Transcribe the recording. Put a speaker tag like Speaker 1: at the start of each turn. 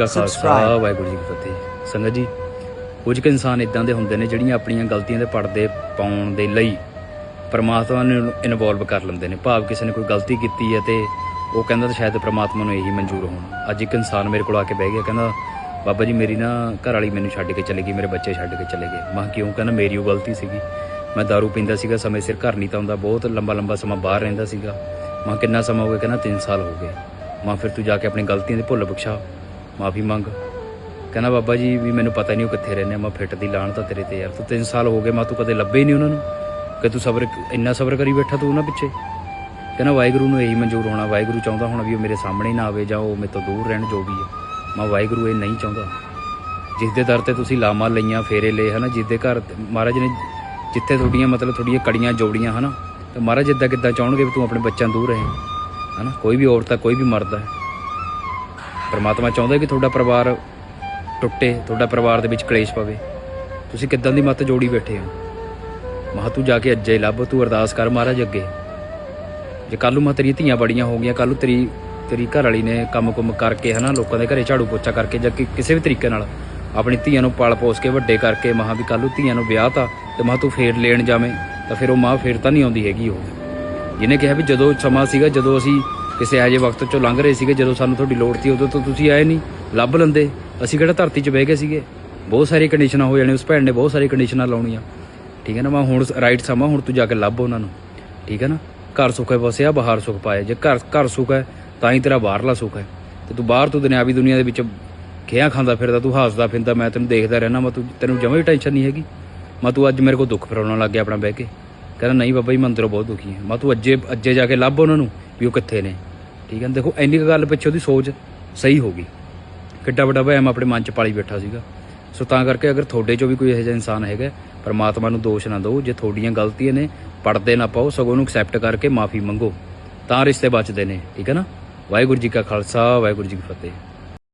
Speaker 1: ਕਾ ਖਾਲਸਾ. ਵਾਹਿਗੁਰੂ ਜੀ ਕੀ ਫਤਿਹ। ਸੰਗਤ ਜੀ ਕੁਝ ਕੁ ਇਨਸਾਨ ਇਦਾਂ ਦੇ ਹੁੰਦੇ ਨੇ ਜਿਹੜੀਆਂ ਆਪਣੀਆਂ ਗਲਤੀਆਂ ਦੇ ਪਰਦੇ ਪਾਉਣ ਦੇ ਲਈ ਪਰਮਾਤਮਾ ਨੂੰ ਇਨਵੋਲਵ ਕਰ ਲੈਂਦੇ ਨੇ। ਭਾਵ ਕਿਸੇ ਨੇ ਕੋਈ ਗਲਤੀ ਕੀਤੀ ਹੈ ਤੇ ਉਹ ਕਹਿੰਦਾ ਤਾਂ ਸ਼ਾਇਦ ਪਰਮਾਤਮਾ ਨੂੰ ਇਹੀ ਮਨਜ਼ੂਰ ਹੋਣਾ। ਅੱਜ ਇੱਕ ਇਨਸਾਨ ਮੇਰੇ ਕੋਲ ਆ ਕੇ ਬਹਿ ਗਿਆ ਕਹਿੰਦਾ ਬਾਬਾ ਜੀ ਮੇਰੀ ਨਾ ਘਰ ਵਾਲੀ ਮੈਨੂੰ ਛੱਡ ਕੇ ਚਲੇ ਗਈ ਮੇਰੇ ਬੱਚੇ ਛੱਡ ਕੇ ਚਲੇ ਗਏ। ਮੈਂ ਕਿਉਂ? ਕਹਿੰਦਾ ਮੇਰੀ ਉਹ ਗਲਤੀ ਸੀਗੀ। ਮੈਂ दारू ਪੀਂਦਾ ਸੀਗਾ ਸਮੇਂ ਸਿਰ ਘਰ ਨਹੀਂ ਤਾਂ ਆਉਂਦਾ ਬਹੁਤ ਲੰਬਾ ਲੰਬਾ ਸਮਾਂ ਬਾਹਰ ਰਹਿੰਦਾ ਸੀਗਾ। ਮੈਂ ਕਿੰਨਾ ਸਮਾਂ ਹੋ ਗਿਆ? ਕਹਿੰਦਾ 3 ਸਾਲ ਹੋ ਗਏ। ਮੈਂ ਫਿਰ ਤੂੰ ਜਾ ਕੇ ਆਪਣੀ ਗਲਤੀਆਂ ਦੇ ਭੁੱਲ ਬਖਸ਼ਾ। ਮਾਫੀ ਮੰਗ। ਕਹਿੰਦਾ, ਬਾਬਾ ਜੀ, ਵੀ ਮੈਨੂੰ ਪਤਾ ਨਹੀਂ ਉਹ ਕਿੱਥੇ ਰਹਿੰਦੇ ਆ, ਮੈਂ ਫਿੱਟ ਦੀ ਲਾਣ ਤਾਂ ਤੇਰੇ ਤੇ ਯਾਰ, ਤੂੰ 3 ਸਾਲ ਹੋ ਗਏ ਮੈਂ ਤੂੰ ਕਦੇ ਲੱਭੇ ਹੀ ਨਹੀਂ ਉਹਨਾਂ ਨੂੰ, ਕਿ ਤੂੰ ਸਬਰ, ਇੰਨਾ ਸਬਰ ਕਰੀ ਬੈਠਾ ਤੂੰ ਉਹਨਾਂ ਪਿੱਛੇ? ਕਹਿੰਦਾ, ਵਾਹਿਗੁਰੂ ਨੂੰ ਇਹੀ ਮਨਜ਼ੂਰ ਹੋਣਾ, ਵਾਹਿਗੁਰੂ ਚਾਹੁੰਦਾ ਹੋਣਾ ਵੀ ਉਹ ਮੇਰੇ ਸਾਹਮਣੇ ਨਾ ਆਵੇ ਜਾਂ ਉਹ ਮੇਰੇ ਤੋਂ ਦੂਰ ਰਹਿਣ, ਜੋ ਵੀ ਹੈ ਮੈਂ, ਵਾਹਿਗੁਰੂ ਇਹ ਨਹੀਂ ਚਾਹੁੰਦਾ। ਜਿਸ ਦੇ ਦਰ ਤੇ ਤੁਸੀਂ ਲਾਮਾ ਲਈਆਂ, ਫੇਰੇ ਲਏ, ਹਨਾ ਜਿਸ ਦੇ ਘਰ ਮਹਾਰਾਜ ਨੇ ਜਿੱਥੇ ਤੁਹਾਡੀਆਂ, ਮਤਲਬ ਤੁਹਾਡੀਆਂ ਕੜੀਆਂ ਜੋੜੀਆਂ, ਹਨਾ, ਤਾਂ ਮਹਾਰਾਜ ਜਿੱਦਾਂ ਕਿੱਦਾਂ ਚਾਹਣਗੇ ਵੀ ਤੂੰ ਆਪਣੇ ਬੱਚਿਆਂ ਦੂਰ ਰਹੇ, ਹਨਾ, ਕੋਈ ਵੀ ਔਰਤ ਹੈ ਕੋਈ ਵੀ ਮਰਦ ਹੈ ਪਰਮਾਤਮਾ ਚਾਹੁੰਦਾ ਕਿ ਤੁਹਾਡਾ ਪਰਿਵਾਰ ਟੁੱਟੇ, ਤੁਹਾਡਾ ਪਰਿਵਾਰ ਦੇ ਵਿੱਚ ਕਲੇਸ਼ ਪਵੇ। ਤੁਸੀਂ ਕਿੱਦਾਂ ਦੀ ਮੱਤ ਜੋੜੀ ਬੈਠੇ ਹੋ? ਮਹਾ ਤੂੰ ਜਾ ਕੇ ਅੱਜੇ ਲੱਭ, ਤੂੰ ਅਰਦਾਸ ਕਰ ਮਹਾਰਾਜ ਅੱਗੇ। ਜੇ ਕੱਲ ਨੂੰ ਮਾ ਤੇਰੀਆਂ ਧੀਆਂ ਬੜੀਆਂ ਹੋ ਗਈਆਂ ਕੱਲ ਨੂੰ ਤੇਰੀ ਤੇਰੀ ਘਰ ਵਾਲੀ ਨੇ ਕੰਮ ਕੁਮ ਕਰਕੇ ਹਨਾ, ਲੋਕਾਂ ਦੇ ਘਰੇ ਝਾੜੂ ਪੋਚਾ ਕਰਕੇ ਜਾਂ ਕਿਸੇ ਵੀ ਤਰੀਕੇ ਨਾਲ ਆਪਣੀ ਧੀਆਂ ਨੂੰ ਪਾਲ ਪੋਸ ਕੇ ਵੱਡੇ ਕਰਕੇ ਮਹਾ ਵੀ ਕੱਲ ਨੂੰ ਧੀਆਂ ਨੂੰ ਵਿਆਹ ਤਾ ਤੇ ਮਹਾ ਤੂੰ ਫੇਰ ਲੈਣ ਜਾਵੇਂ, ਤਾਂ ਫਿਰ ਉਹ ਮਾਂ ਫੇਰ ਤਾਂ ਨਹੀਂ ਆਉਂਦੀ ਹੈਗੀ ਉਹ। ਜਿਹਨੇ ਕਿਹਾ ਵੀ ਜਦੋਂ ਸਮਾਂ ਸੀਗਾ, ਜਦੋਂ ਅਸੀਂ ਕਿਸੇ ਇਹੋ ਜਿਹੇ ਵਕਤ ਚੋਂ ਲੰਘ ਰਹੇ ਸੀਗੇ, ਜਦੋਂ ਸਾਨੂੰ ਤੁਹਾਡੀ ਲੋੜ ਸੀ, ਉਦੋਂ ਤੋਂ ਤੁਸੀਂ ਆਏ ਨਹੀਂ। ਲੱਭ ਲੰਦੇ। ਅਸੀਂ ਕਿਹੜਾ ਧਰਤੀ 'ਚ ਬਹਿ ਗਏ ਸੀਗੇ? ਬਹੁਤ ਸਾਰੀ ਕੰਡੀਸ਼ਨਾਂ ਹੋ ਜਾਣੀਆਂ, ਉਸ ਭੈਣ ਨੇ ਬਹੁਤ ਸਾਰੀ ਕੰਡੀਸ਼ਨਾਂ ਲਾਉਣੀਆਂ। ਠੀਕ ਹੈ ਨਾ, ਮੈਂ ਹੁਣ ਰਾਈਟ ਸਮਾਂ, ਹੁਣ ਤੂੰ ਜਾ ਕੇ ਲੱਭ ਉਹਨਾਂ ਨੂੰ। ਠੀਕ ਹੈ ਨਾ? ਘਰ ਸੁੱਖ ਹੈ ਵਸਿਆ ਬਾਹਰ ਸੁੱਖ ਪਾਏ ਜੇ ਘਰ ਘਰ ਸੁੱਖ ਹੈ, ਤਾਂ ਹੀ ਤੇਰਾ ਬਾਹਰਲਾ ਸੁੱਖ ਹੈ। ਤੇ ਤੂੰ ਬਾਹਰ ਤੂੰ ਦੁਨਿਆਵੀ ਦੁਨੀਆ ਦੇ ਵਿੱਚ ਖਿਆ ਖਾਂਦਾ ਫਿਰਦਾ, ਤੂੰ ਹੱਸਦਾ ਫਿਰਦਾ, ਮੈਂ ਤੈਨੂੰ ਦੇਖਦਾ ਰਹਿਣਾ ਮੈਂ ਤੂੰ, ਤੈਨੂੰ ਜਮਾਂ ਹੀ ਟੈਨਸ਼ਨ ਨਹੀਂ ਹੈਗੀ। ਮੈਂ ਤੂੰ ਅੱਜ ਮੇਰੇ ਕੋਲ ਦੁੱਖ ਫਰਾਉਣ ਲੱਗ ਗਿਆ ਆਪਣਾ ਬਹਿ ਕੇ। ਕਹਿੰਦਾ, ਨਹੀਂ ਬਾਬਾ ਜੀ ਮੰਦਰੋਂ ਬਹੁਤ ਦੁਖੀ ਹੈ। ਮੈਂ ਤੂੰ ਅੱਜੇ ਅੱਜੇ ਜਾ ਕੇ ਲੱਭ ਉਹਨਾਂ ਨੂੰ ਵੀ ਉਹ ਕਿੱਥੇ ਨੇ? ਠੀਕ ਹੈ ਦੇਖੋ, ਇੰਨੀ ਕੁ ਗੱਲ ਪਿੱਛੇ ਉਹਦੀ ਸੋਚ ਸਹੀ ਹੋ ਗਈ। ਕਿੱਡਾ ਵੱਡਾ ਵਹਿਮ ਆਪਣੇ ਮਨ 'ਚ ਪਾਲੀ ਬੈਠਾ ਸੀਗਾ। ਸੋ ਤਾਂ ਕਰਕੇ ਅਗਰ ਤੁਹਾਡੇ 'ਚੋਂ ਵੀ ਕੋਈ ਇਹੋ ਜਿਹਾ ਇਨਸਾਨ ਹੈਗਾ, ਪਰਮਾਤਮਾ ਨੂੰ ਦੋਸ਼ ਨਾ ਦਿਓ। ਜੇ ਤੁਹਾਡੀਆਂ ਗਲਤੀਆਂ ਨੇ ਪੜਦੇ ਨਾ ਪਾਓ, ਸਗੋਂ ਉਹਨੂੰ ਐਕਸੈਪਟ ਕਰਕੇ ਮਾਫੀ ਮੰਗੋ। ਤਾਂ ਰਿਸ਼ਤੇ ਬਚਦੇ ਨੇ, ਠੀਕ ਹੈ ਨਾ? ਵਾਹਿਗੁਰੂ ਜੀ ਕਾ ਖਾਲਸਾ, ਵਾਹਿਗੁਰੂ ਜੀ ਕੀ ਫਤਿਹ।